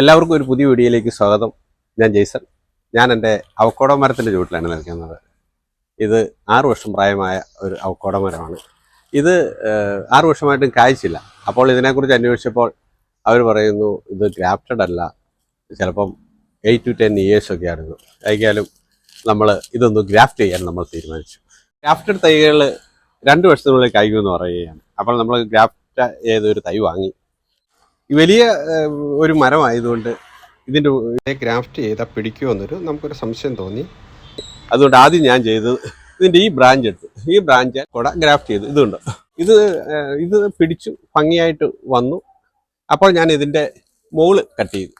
എല്ലാവർക്കും ഒരു പുതിയ വീഡിയോയിലേക്ക് സ്വാഗതം. ഞാൻ ജെയ്സൺ. ഞാൻ എന്റെ അവക്കോട മരത്തിന്റെ ചുവട്ടിലാണ് നിൽക്കുന്നത്. ഇത് ആറു വർഷം പ്രായമായ ഒരു അവക്കോട മരമാണ്. ഇത് ആറു വർഷമായിട്ടും കായ്ച്ചില്ല അപ്പോൾ ഇതിനെക്കുറിച്ച് അന്വേഷിച്ചപ്പോൾ അവർ പറയുന്നു ഇത് ഗ്രാഫ്റ്റഡ് അല്ല. ചിലപ്പം എയ്റ്റ് ടു ടെൻ ഇയേഴ്സ് ഒക്കെ ആയിരുന്നു. ആയിരിക്കാലും നമ്മൾ ഇതൊന്ന് ഗ്രാഫ്റ്റ് ചെയ്യാൻ നമ്മൾ തീരുമാനിച്ചു. ഗ്രാഫ്റ്റഡ് തൈകൾ രണ്ട് വർഷത്തിനുള്ളിൽ കായ്ക്കുമെന്ന് പറയുകയാണ്. അപ്പോൾ നമ്മൾ ഗ്രാഫ്റ്റ് ചെയ്ത ഒരു തൈ വാങ്ങി. വലിയ ഒരു മരമായതുകൊണ്ട് ഇതിന്റെ ഗ്രാഫ്റ്റ് ചെയ്താൽ പിടിക്കുമോ എന്നൊരു നമുക്കൊരു സംശയം തോന്നി. അതുകൊണ്ട് ആദ്യം ഞാൻ ചെയ്തത് ഇതിന്റെ ഈ ബ്രാഞ്ച് എടുത്ത് ഈ ബ്രാഞ്ച് കൂടെ ഗ്രാഫ്റ്റ് ചെയ്തു ഇതുണ്ട്. ഇത് ഇത് പിടിച്ചു ഭംഗിയായിട്ട് വന്നു. അപ്പോൾ ഞാൻ ഇതിന്റെ മോൾ കട്ട് ചെയ്തു.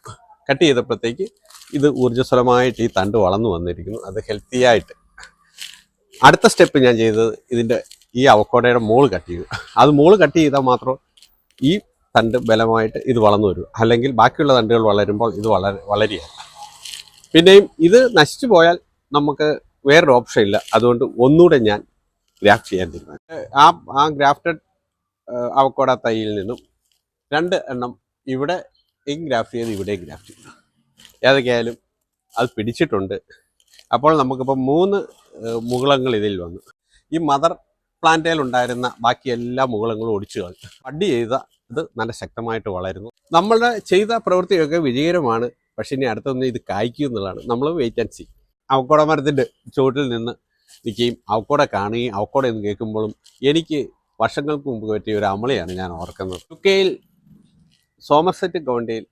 കട്ട് ചെയ്തപ്പോഴത്തേക്ക് ഇത് ഊർജസ്വലമായിട്ട് ഈ തണ്ട് വളർന്നു വന്നിരിക്കുന്നു. അത് ഹെൽത്തി ആയിട്ട്. അടുത്ത സ്റ്റെപ്പ് ഞാൻ ചെയ്തത് ഇതിന്റെ ഈ അവക്കോടയുടെ മോൾ കട്ട് ചെയ്തു. അത് മോൾ കട്ട് ചെയ്താൽ മാത്രം ഈ തണ്ട് ബലമായിട്ട് ഇത് വളർന്നു വരും. അല്ലെങ്കിൽ ബാക്കിയുള്ള തണ്ടുകൾ വളരുമ്പോൾ ഇത് വളര വളരുക പിന്നെയും ഇത് നശിച്ചു പോയാൽ നമുക്ക് വേറൊരു ഓപ്ഷൻ ഇല്ല. അതുകൊണ്ട് ഒന്നുകൂടെ ഞാൻ ഗ്രാഫ്റ്റ് ചെയ്യാൻ തീരുമാനിച്ചു. ആ ആ ഗ്രാഫ്റ്റഡ് അവക്കോട തൈയിൽ നിന്നും രണ്ട് എണ്ണം ഇവിടെ ഗ്രാഫ്റ്റ് ചെയ്ത് ഇവിടെ ഗ്രാഫ്റ്റ് ചെയ്തു ഏതൊക്കെയായാലും അത് പിടിച്ചിട്ടുണ്ട്. അപ്പോൾ നമുക്കിപ്പോൾ മൂന്ന് മുകളങ്ങൾ ഇതിൽ വന്നു. ഈ മദർ പ്ലാന്റയിൽ ഉണ്ടായിരുന്ന ബാക്കി എല്ലാ മുകളങ്ങളും ഒടിച്ചു കളഞ്ഞു. പടി ചെയ്ത ഇത് നല്ല ശക്തമായിട്ട് വളരുന്നു. നമ്മളുടെ ചെയ്ത പ്രവൃത്തിയൊക്കെ വിജയകരമാണ്. പക്ഷെ ഇനി അടുത്തൊന്നും ഇത് കായ്ക്കും എന്നുള്ളതാണ്. നമ്മൾ വെയിറ്റ് ആൻഡ് സി അവക്കോട മരത്തിന്റെ ചുവട്ടിൽ നിന്ന് നിൽക്കുകയും അവക്കോട കാണുകയും അവക്കോട എന്ന് കേൾക്കുമ്പോഴും എനിക്ക് വർഷങ്ങൾക്ക് മുമ്പ് പറ്റിയ ഒരു അമളയാണ് ഞാൻ ഓർക്കുന്നത്. യു കെയിൽ സോമർസെറ്റ് കൗണ്ടിയിൽ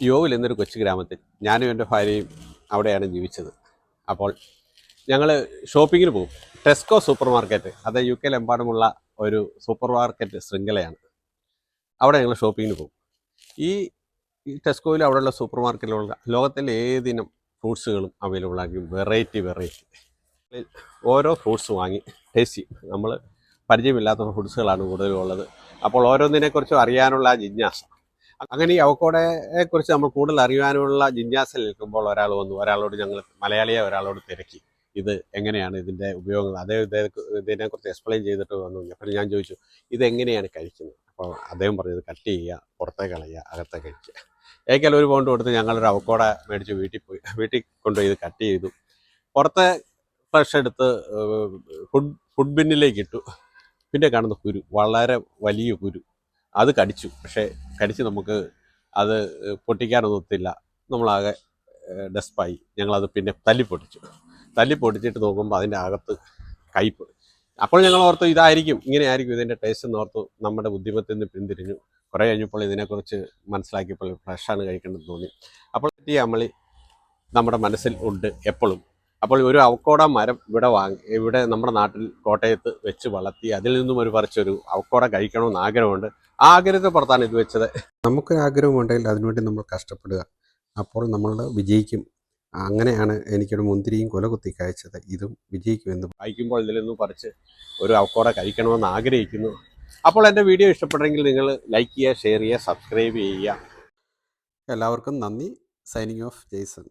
യോവിൽ എന്നൊരു കൊച്ചു ഗ്രാമത്തിൽ ഞാനും എന്റെ ഭാര്യയും അവിടെയാണ് ജീവിച്ചത്. അപ്പോൾ ഞങ്ങൾ ഷോപ്പിങ്ങിന് പോകും. ടെസ്കോ സൂപ്പർ മാർക്കറ്റ് അത് യു കെയിലെമ്പാടുമുള്ള ഒരു സൂപ്പർ മാർക്കറ്റ് ശൃംഖലയാണ്. അവിടെ ഞങ്ങൾ ഷോപ്പിങ്ങിന് പോകും. ഈ ടെസ്കോയിൽ അവിടെയുള്ള സൂപ്പർ മാർക്കറ്റിലുള്ള ലോകത്തിലെ ഏതിനും ഫ്രൂട്ട്സുകളും അവൈലബിൾ ആക്കി വെറൈറ്റി വെറൈറ്റി. ഓരോ ഫ്രൂട്ട്സ് വാങ്ങി ടേസ്റ്റ് ചെയ്യും. നമ്മൾ പരിചയമില്ലാത്ത ഫ്രൂട്ട്സുകളാണ് കൂടുതലും ഉള്ളത് അപ്പോൾ ഓരോന്നിനെക്കുറിച്ചും അറിയാനുള്ള ജിജ്ഞാസ. അങ്ങനെ ഈ അവക്കോടയെക്കുറിച്ച് നമ്മൾ കൂടുതൽ അറിയാനുള്ള ജിജ്ഞാസ നിൽക്കുമ്പോൾ ഒരാൾ വന്നു. ഒരാളോട് ഞങ്ങൾ മലയാളിയെ ഒരാളോട് തിരക്കി. ഇത് എങ്ങനെയാണ് ഇതിന്റെ ഉപയോഗങ്ങൾ? അതേ ഇതേ ഇതിനെക്കുറിച്ച് എക്സ്പ്ലെയിൻ ചെയ്തിട്ട് വന്നു. അപ്പോൾ ഞാൻ ചോദിച്ചു ഇതെങ്ങനെയാണ് കഴിക്കുന്നത്? അപ്പോൾ അദ്ദേഹം പറഞ്ഞത് കട്ട് ചെയ്യുക പുറത്തേ കളയുക അകത്തെ കഴിക്കുക ഏക്കാൽ ഒരു പൗണ്ട് കൊടുത്ത് ഞങ്ങളൊരു അവക്കോട മേടിച്ച് വീട്ടിൽ പോയി വീട്ടിൽ കൊണ്ടുപോയി കട്ട് ചെയ്തു. പുറത്തെ ഫ്രഷ് എടുത്ത് ഫുഡ് ഫുഡ് ബിന്നിലേക്ക് ഇട്ടു. പിന്നെ കാണുന്ന കുരു വളരെ വലിയ കുരു. അത് കടിച്ചു. പക്ഷേ കടിച്ച് നമുക്ക് അത് പൊട്ടിക്കാനൊന്നും ഒത്തില്ല. നമ്മളാകെ ഡെസ്പായി. ഞങ്ങളത് പിന്നെ തല്ലി പൊട്ടിച്ചു. തല്ലി പൊട്ടിച്ചിട്ട് നോക്കുമ്പോൾ അതിന്റെ അകത്ത് കയ്പ് അപ്പോൾ ഞങ്ങൾ ഓർത്തു ഇതായിരിക്കും ഇങ്ങനെ ആയിരിക്കും ഇതിന്റെ ടേസ്റ്റ് എന്ന് ഓർത്തു നമ്മുടെ ബുദ്ധിമുട്ടിൽ നിന്ന് പിന്തിരിഞ്ഞു. കുറേ കഴിഞ്ഞപ്പോൾ ഇതിനെക്കുറിച്ച് മനസ്സിലാക്കിയപ്പോൾ ഫ്രഷാണ് കഴിക്കേണ്ടത് തോന്നി. അപ്പോൾ ഈ അമളി നമ്മുടെ മനസ്സിൽ ഉണ്ട് എപ്പോഴും. അപ്പോൾ ഒരു അവക്കോട മരം ഇവിടെ വാങ്ങി ഇവിടെ നമ്മുടെ നാട്ടിൽ കോട്ടയത്ത് വെച്ച് വളർത്തി അതിൽ നിന്നും ഒരു പറിച്ചൊരു അവക്കോട കഴിക്കണമെന്ന് ആഗ്രഹമുണ്ട്. ആ ആഗ്രഹത്തെ പുറത്താണ് ഇത് വെച്ചത്. നമുക്കൊരു ആഗ്രഹമുണ്ടെങ്കിൽ അതിനുവേണ്ടി നമ്മൾ കഷ്ടപ്പെടുക. അപ്പോൾ നമ്മൾ വിജയിക്കും. അങ്ങനെയാണ് എനിക്കൊരു മുന്തിരിയും കൊല കുത്തി കഴിച്ചത് ഇതും വിജയിക്കുമെന്ന് വായിക്കുമ്പോൾ ഇതിൽ നിന്നും പറിച്ച് ഒരു അവക്കോട കഴിക്കണമെന്ന് ആഗ്രഹിക്കുന്നു. അപ്പോൾ എന്റെ വീഡിയോ ഇഷ്ടപ്പെട്ടെങ്കിൽ നിങ്ങൾ ലൈക്ക് ചെയ്യുക ഷെയർ ചെയ്യുക സബ്സ്ക്രൈബ് ചെയ്യുക. എല്ലാവർക്കും നന്ദി. Signing off Jason